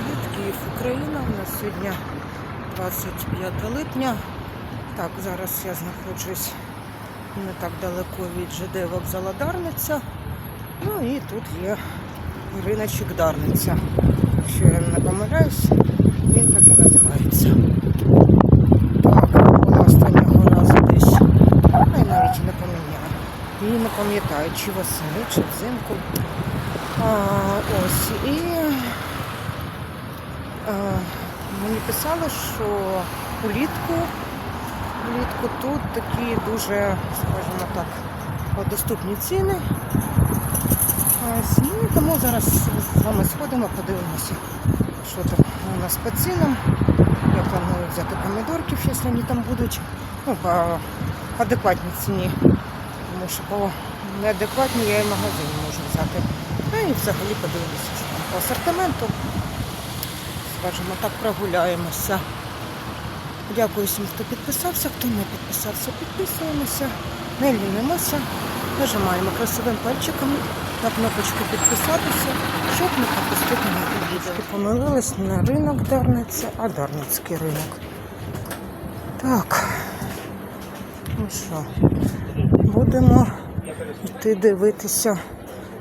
Привіт, Київ, Україна. У нас сьогодні 25 липня. Так, зараз я знаходжусь не так далеко від ЖД вокзала Дарниця. Ну і тут є риночок Дарниця. Якщо я не помиляюсь, він так і називається. Так, була останнього разу десь. Ну, я навіть не поміняла. І не пам'ятаю, чи восени, чи взимку. А, ось і мені писали, що улітку, улітку тут такі дуже, скажімо так, доступні ціни. Ну, тому зараз з вами сходимо, подивимося, що там у нас по цінам. Я планую взяти помідорків, якщо вони там будуть. Ну, по адекватній ціні. Тому що по неадекватній я і в магазині можу взяти. Ну і взагалі подивимося, що там по асортименту. Скажімо так, прогуляємося. Дякую всім, хто підписався. Хто не підписався, підписуємося, не лінимося, нажимаємо красивим пальчиком на кнопочку підписатися, щоб не пропустити нові відео. Помилились на ринок Дарниця, а Дарницький ринок. Так, ну що, будемо йти дивитися,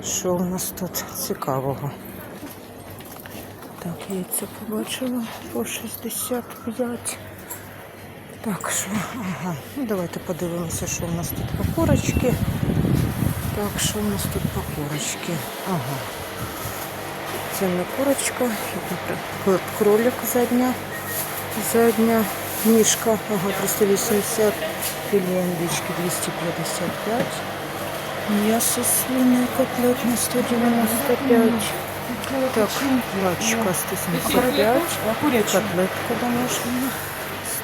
що в нас тут цікавого. Яйця побачила по 65. Так, що, ага. Ну, давайте подивимося, що у нас тут по корочки. Так, що у нас тут по корочки? Ага. Це не курочка, кролик задня. Задня ніжка, ага, 380, філе індички 255. М'ясо свине котлетне 195. Так, лачка 175. Котлетка домашня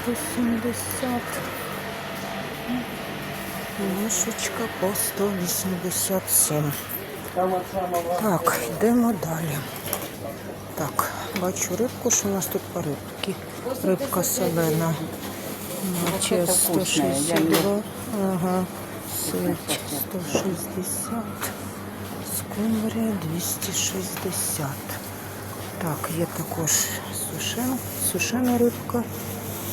170. Мішечка по 187. Так, йдемо далі. Так, бачу рибку, що у нас тут по рибки. Рибка солена. Маче 162. Ага. Сить 160. Скумбрія 260. Так, є також сушена, сушена рибка.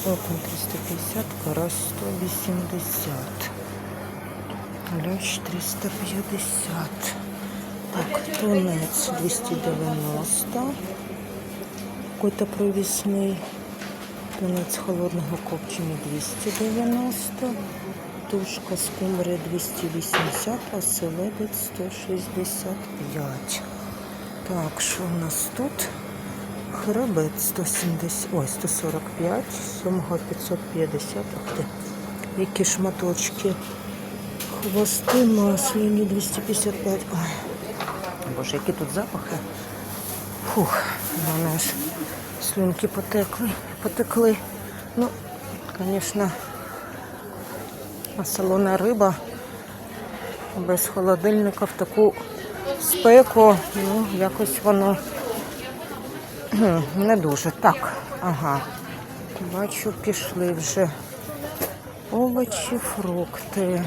Окунь 350, карась 180. Лящ 350. Так, тунець 290. Какой-то провісний. Тунець холодного копчення 290. Тушка скумбрія 280, а селедець 165. Так, що у нас тут? Хребець 170, ой, 145, сьомга 550. Ах ти, які шматочки. Хвости масляні 255. Ой, боже, які тут запахи. Фух, вони аж слюнки потекли, потекли. Ну, звісно, а солона риба без холодильника в таку спеку, ну, якось воно не дуже. Так, ага. Бачу, пішли вже овочі, фрукти.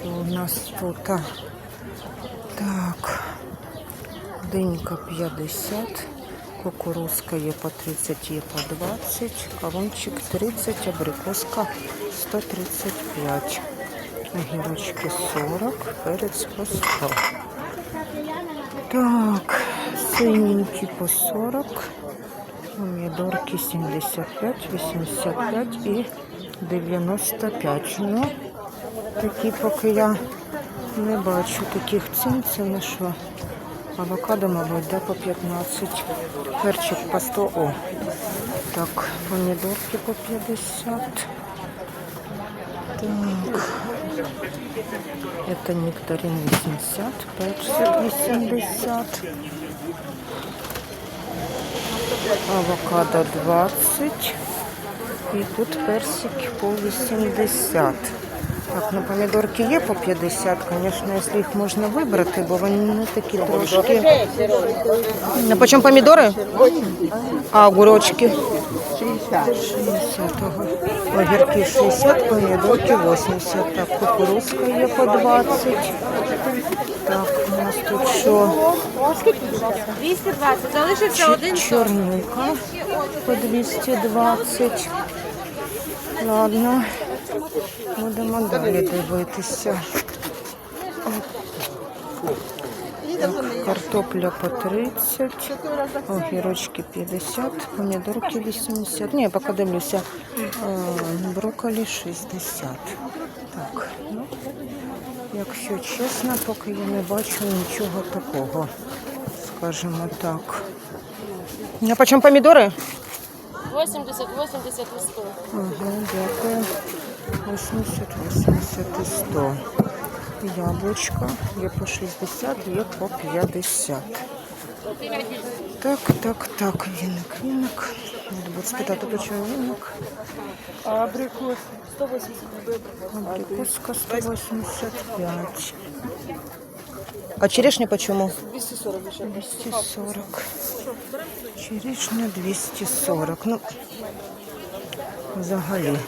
Що у нас тут? Так, динька 50, кукурузка є по 30, є по 20, кавунчик 30, абрикоска 135, огірочки 40, перець по 100. Так, синенькі по 40, помідорки 75, 85 і 95. Ну, такі поки я не бачу таких цін. Це на що? Авокадо, мабуть, да, по 15. Перчик по 100. О. Так, помідорки по 50. Так. Это нектарин 80, персик 80. Авокадо 20. І тут персик по 80. Так, ну помідорки є по 50, звісно, якщо їх можна вибрати, бо вони такі трошки. На почем помідори? А огурочки? 60. 60. Огірки 60, помідорки 80. Так, кукурузка є по 20. Так, у нас тут що? 220. Залишився один. Чорника по 220. Ладно, будемо далі дивитися. Картопля по 30, огірочки 50, помідорки 80. Ні, я поки дивлюся. е, Брокколі 60. Так, ну, якщо чесно, поки я не бачу нічого такого, скажімо так. А по чому помідори? 80, 80 і 100. Ага, дякую. 80, 80 і 100. Яблучко є по 60, є по 50. Так, так, так, віник, віник. Треба буде спитати, по чому віник. Абрикос 180 Абрикоска 185. А черешня по чому? 240 240. Черешня 240. Ну, взагалі.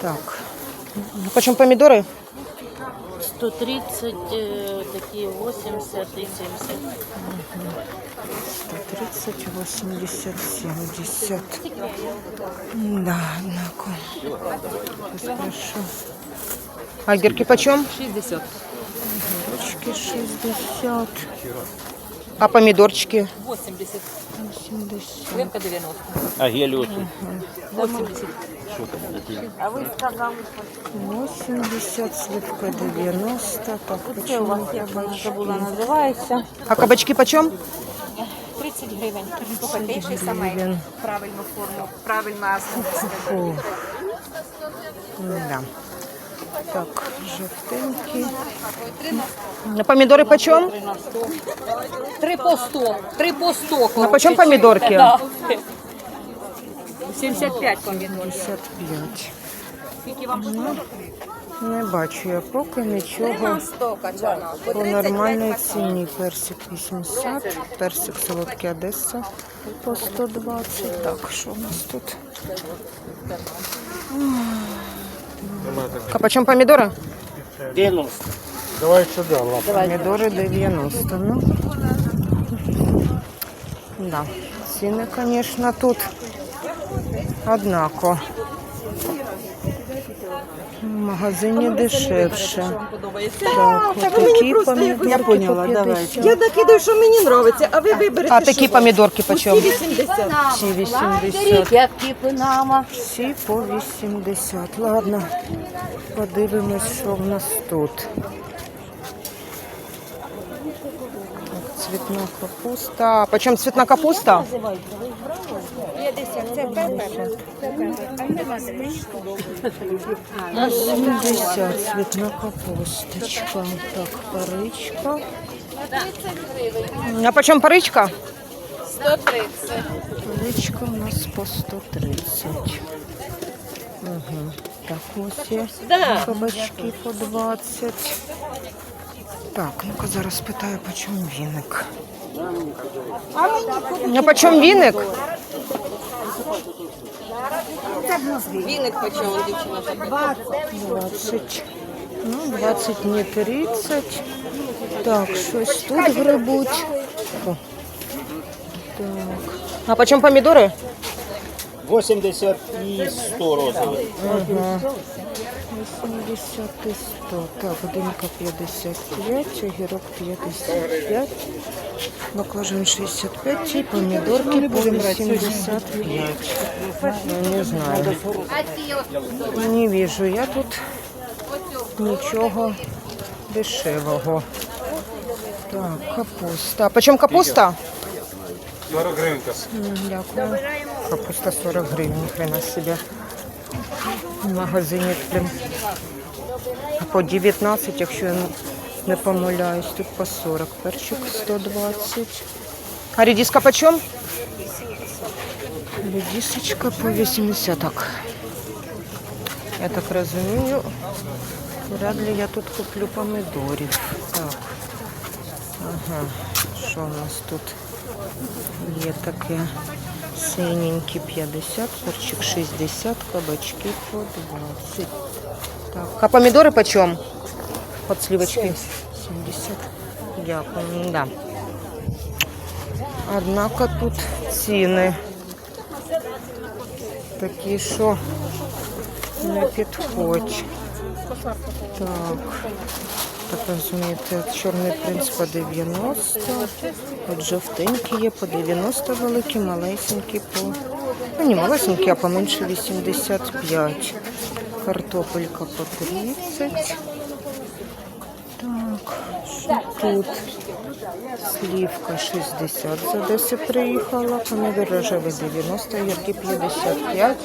Так. Ну, по чому помідори? 130, е, такі 80 і 70. 130, 80, 70. Да, однако. Спрошу. А гірки почем? 60. Огірочки 60. А помідорчики? 80. 80. Рыбка 90. А геліоти? 80. 80, Сливка 90. Так, почему Забула, називається. А кабачки почем? 30 гривень. Покатейший саме Гривен. правильну форму, правильно Фу. Да. Так, жовтенький. А помідори почем? 3 по 100. 3 по 100. А почем помідорки? Да. 75 помидор. 55. Скільки вам Не бачу я поки нічого по нормальній ціні. Персик 80, персик солодкий Одеса по 120. Так, що у нас тут? А почем помідори? 90. Помідори 90. Ну. Да. Ціни, звісно, тут однако. В магазині дешевше. Так, такі помідорки Я поняла, по давайте. 50. Я накидаю, що мені подобається, а ви виберете. А такі помідорки почем? 80. Всі 80. Які пинама. Всі по 80. Ладно, подивимось, що в нас тут. Так, цвітна капуста. Почем цвітна капуста? 80 цвітна капусточка. Так, паричка. А почем паричка? 130. Паричка у нас по 130. Угу. Так, ось є кабачки по 20. Так, ну-ка зараз питаю, по чому віник. А по чому віник? Віник почав, дівчина. 20. Ну, 20, не 30. Так, щось тут грибуть. О. Так. А почем помідори? 80 і 100 розових. Ага. 80 і 100. Так, годинка 55, огірок 55, баклажан 65 і помідорки по 85. Ну, не знаю. Не вижу я тут нічого дешевого. Так, капуста. Почем капуста? 40 гривень. Дякую. Капуста 40 гривень, хрена себе. В магазині прям по 19, якщо я не помиляюсь, тут по 40. Перчик 120. А редиска почем? Редисочка по 80. Так. Я так розумію, вряд ли я тут куплю помідорів. Так. Ага. Що у нас тут є таке? Синенькі 50, перчик 60, кабачки по 20. Так. А помідори почем? От сливочки. 70. Дякую. Да. Однако тут ціни такі, що не підходь. Так. Так розумієте, чорний принц по 90. От жовтенькі є по 90 великі, малесенькі по. Ну, не малесенькі, а поменше 85. Картопелька по 30. Так, що тут? Сливка 60 з Одеси приїхала, помідор рожевий 90, гірки 55,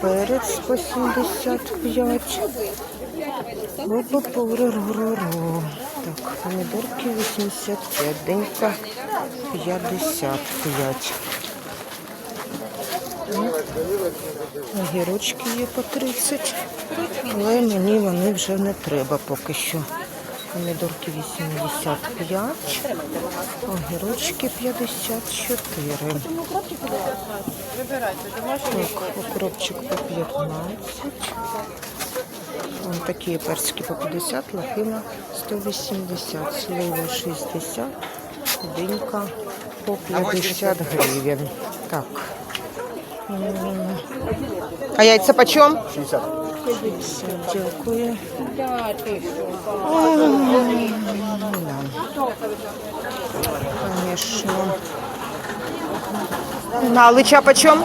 перець по 75. Ру-ру-ру-ру-ру. Так, помідорки 85, денька 55. Огірочки є по 30, але мені вони вже не треба поки що. Помідорки 85, огірочки 54. Так, укропчик по 15. Вон такі персики по 50, лохина 180, сливи 60, динька по 50 гривень. Так. М. А яйця почем? 60. 60, дякую. М, да. Конечно. На лыча почем?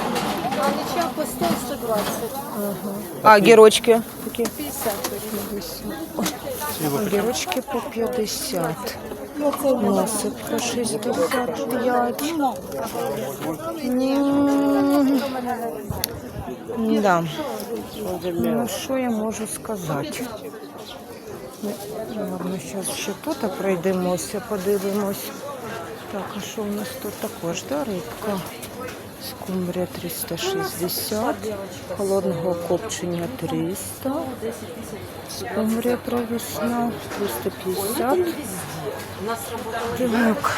А герочки? Такі? 50. Огірочки по 50. По 65. М, Да. Ну, що я можу сказати? Ну, Ладно, зараз ще тут пройдемося, подивимось. Так, а що у нас тут також, да, рибка? Скумбрія 360, холодного копчення 300, скумбрія провісна 350. Так.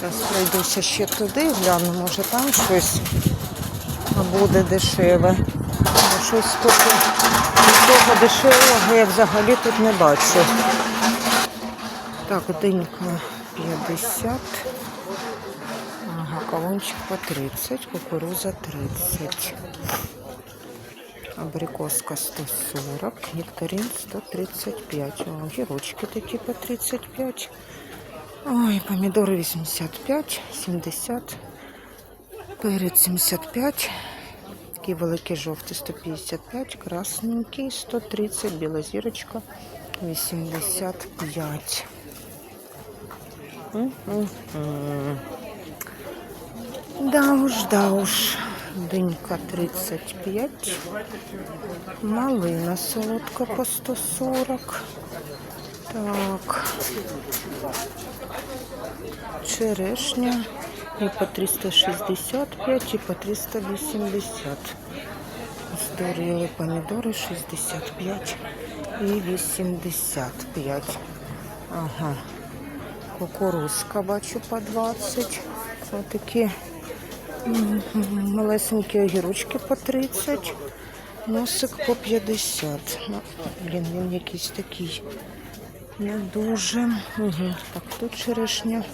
Зараз пройдуся ще туди, гляну, може там щось буде дешеве. Щось поки нічого дешевого я взагалі тут не бачу. Так, динька 50. Ага, кавунчик по 30, кукуруза 30. Абрикоска 140, нектарин 135. О, гірочки такі по 35. Ой, помідори 85, 70. Перець 75. Такий великий жовтий 155, красненький 130, біла зірочка 85. М-м-м. Да уж, да уж. Динька 35. Малина солодка по 140. Так. Черешня і по 365, і по 380. Здоріли помідори 65 і 85. Ага. Кукурузка бачу по 20. Отакі м, малесенькі огірочки по 30. Носик по 50. Ну, блін, він якийсь такий не дуже. Угу. Так, тут черешня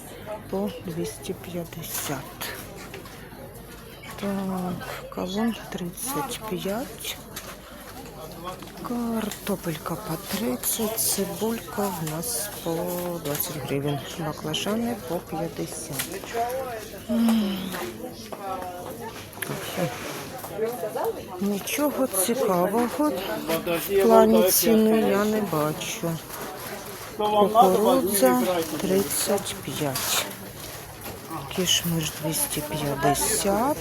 по 250. Так, колон 35. Картопелька по 30, цибулька в нас по 20 гривень, баклажани по 50. М. Нічого цікавого в плані ціни я не бачу. Кукурудза 35. Кішмиш 250.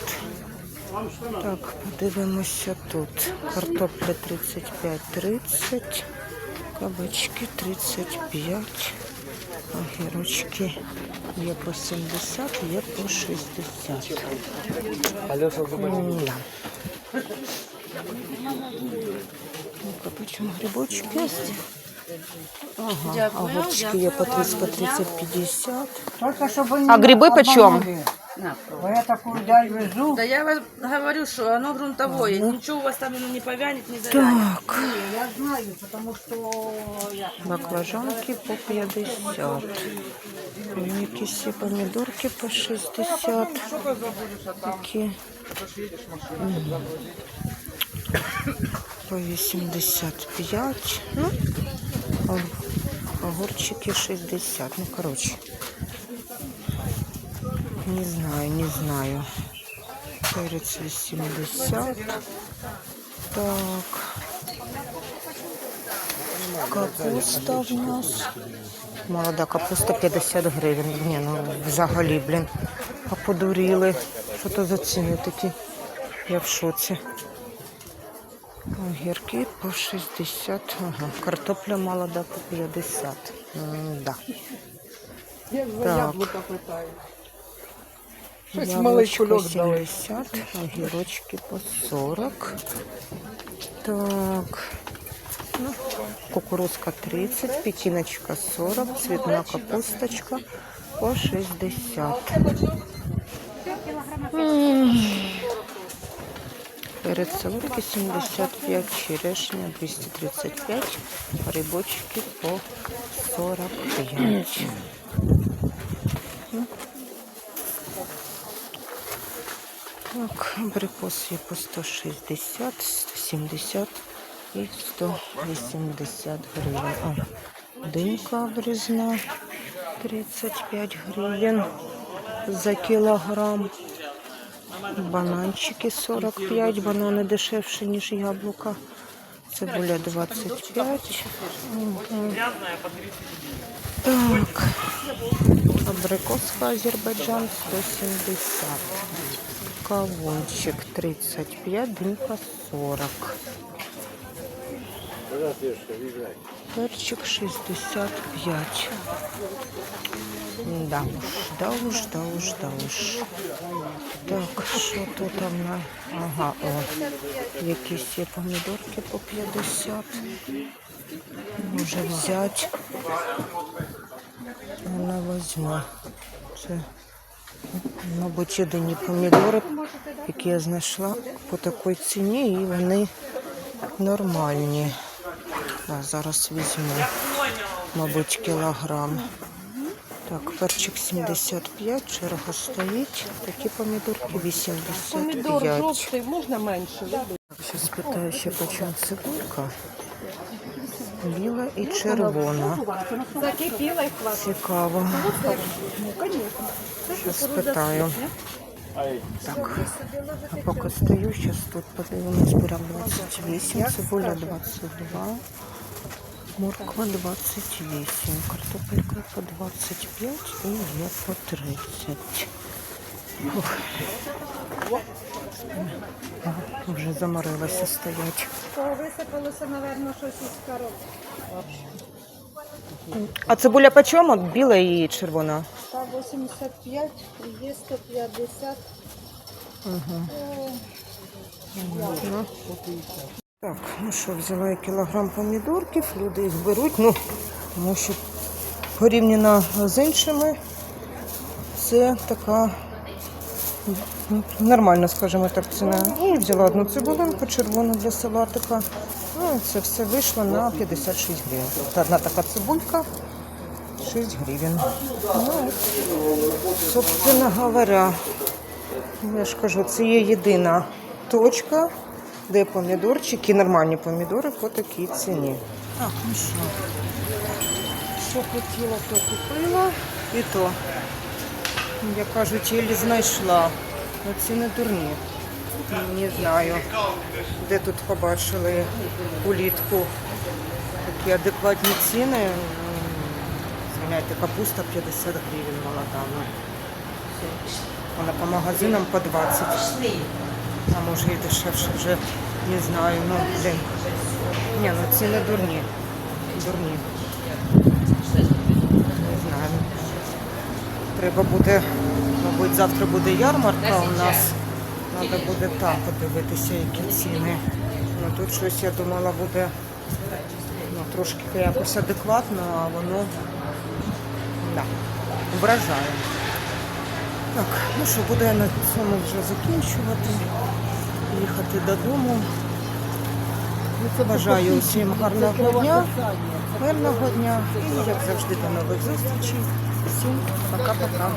Так, подивимося тут. Картопля 35-30. Кабачки 35. Огірочки є по 70, є по 60. М, да. Ну-ка, почему грибочки? Ага, огурчики є по 30, по 30, 50. А гриби почем? Бо я таку даль везу. Да я вам говорю, что оно грунтовое, ничего у вас там оно не повянет, не завянет. Так, Я знаю, тому що я баклажанки по 50. Якісь є помідорки по 60. Такі. По 85. Ну, огурчики 60. Ну, короче. Не знаю, не знаю. Перец 80. Так. Капуста в нас. Молода капуста 50 гривень. Ні, ну взагалі, блін. А подуріли. Що то за ціни такі? Я в шоці. Огірки по 60. Ага. Картопля молода по 50. М, Да. Так. Яблучко 70, огірочки по 40. Так. Ну, кукурузка 30, пекиночка 40, цветная капусточка по 60. М. Перец солодкий 75, черешня 235, грибочки по 45. Так, абрикос є по 160, 170 і 180 гривень. О, динька обрізна 35 гривень за кілограм. Бананчики 45, банани дешевші, ніж яблука. Цибуля 25. Мгм. Так. Абрикоска Азербайджан 170. Кавунчик 35, дынька 40. Перчик 65. Да уж, да уж, да уж, да уж. Так, що тут там на... Ага, о. Якісь є помідорки по 50. Може взяти. Вона возьме. Це, мабуть, єдині помідори, які я знайшла по такій ціні, і вони нормальні. Да, зараз візьму, мабуть, кілограм. Так, перчик 75, черга стоїть. Такі помідорки 85. можна менше. Так, зараз питаю ще по чому цибулька. Біла і червона. Закипіла і хватить. Цікаво. Зараз спитаю. Так, а поки стою, зараз тут подивимось, буряк 28, цибуля 22, морква 28, картопелька по 25 і є по 30. Ух. Ага, Вже заморилася стоять. Висипалося, мабуть, щось із коробки. А цибуля по чому? Біла і червона? 185, є 150. Ну. Так, ну що, взяла я кілограм помідорків, люди їх беруть, ну, тому що порівняно з іншими, це така м, нормальна, скажімо так, ціна. І взяла одну цибулинку червону для салатика. Ну, це все вийшло на 56 гривень. Тобто одна така цибулька 6 гривень. Ну, собственно говоря, я ж кажу, це є єдина точка, де помідорчики, нормальні помідори по такій ціні. Так, ну що, що хотіла, то купила. І то, як кажуть, єлі знайшла. Ну, ціни дурні. Не знаю, де тут побачили улітку такі адекватні ціни. Звиняйте, капуста 50 гривень молода. ну. Вона по магазинам по 20. А може і дешевше вже не знаю. Ну, блин. Ні, ну ціни дурні. Дурні. Не знаю. Треба буде, мабуть, завтра буде ярмарка у нас. Треба буде там подивитися, які ціни. Ну тут щось я думала буде ну, трошки якось адекватно, а воно да, вражає. Так, ну що, буду я на цьому вже закінчувати, їхати додому. Бажаю всім гарного дня, мирного дня і, як завжди, до нових зустрічей. Всім пока-пока.